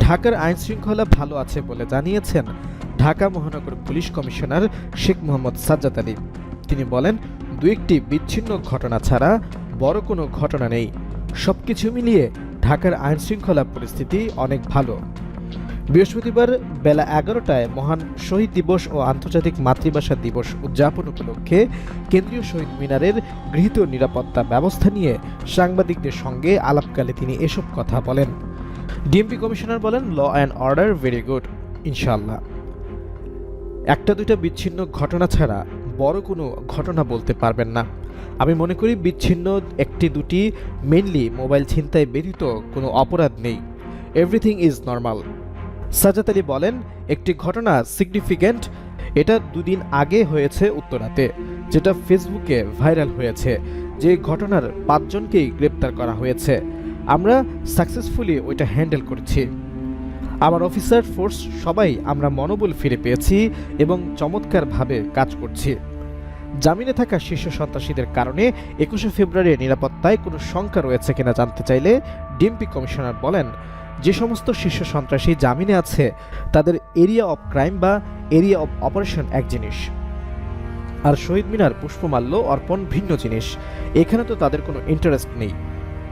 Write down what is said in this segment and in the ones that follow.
ঢাকার আইন শৃঙ্খলা ভালো আছে বলে জানিয়েছেন ঢাকা মহানগর পুলিশ কমিশনার শেখ মোহাম্মদ সাজ্জাদ আলী। তিনি বলেন দু একটি বিচ্ছিন্ন ঘটনা ছাড়া বড় কোনো ঘটনা নেই। সবকিছু মিলিয়ে ঢাকার আইন শৃঙ্খলা পরিস্থিতি অনেক ভালো। বৃহস্পতিবার বেলা এগারোটায় মহান শহীদ দিবস ও আন্তর্জাতিক মাতৃভাষা দিবস উদযাপন উপলক্ষে কেন্দ্রীয় শহীদ মিনারের গৃহীত নিরাপত্তা ব্যবস্থা নিয়ে সাংবাদিকদের সঙ্গে আলাপকালে তিনি এসব কথা বলেন। ডিএমপি কমিশনার বলেন law and order very good ইনশাল্লাহ একটা দুইটা বিচ্ছিন্ন ঘটনা ছাড়া বড় কোনো ঘটনা বলতে পারবেন না। আমি মনে করি বিচ্ছিন্ন একটি দুটি মেনলি মোবাইল ছিনতাই ব্যতীত কোনো অপরাধ নেই। Everything is normal Sajjad Ali বলেন, একটি ঘটনা সিগনিফিক্যান্ট এটা দুদিন আগে হয়েছে উত্তরাতে, যেটা ফেসবুকে ভাইরাল হয়েছে। যে ঘটনার পাঁচজনকেই গ্রেপ্তার করা হয়েছে। আমরা সাকসেসফুলি ওইটা হ্যান্ডেল করেছি। আমার অফিসার ফোর্স সবাই আমরা মনোবল ফিরে পেয়েছি এবং চমৎকারভাবে কাজ করছি। জামিনে থাকা শীর্ষ সন্ত্রাসীদের কারণে একুশে ফেব্রুয়ারি নিরাপত্তায় কোনো শঙ্কা রয়েছে কিনা জানতে চাইলে ডিএমপি কমিশনার বলেন, যে সমস্ত শীর্ষ সন্ত্রাসী জামিনে আছে, তাদের এরিয়া অফ ক্রাইম বা এরিয়া অফ অপারেশন এক জিনিস। আর শহীদ মিনার পুষ্পমাল্য অর্পণ ভিন্ন জিনিস। এখানে তো তাদের কোনো ইন্টারেস্ট নেই।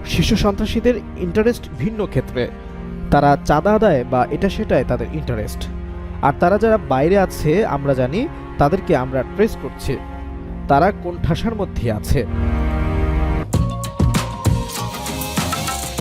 শীর্ষ সন্ত্রাসীদের ইন্টারেস্ট ভিন্ন ক্ষেত্রে। তারা চাঁদা আদায় বা এটা সেটায় তাদের ইন্টারেস্ট আর তারা যারা বাইরে আছে, আমরা জানি, তাদেরকে আমরা ট্রেস করছি। তারা কোন ঠাসার মধ্যে আছে।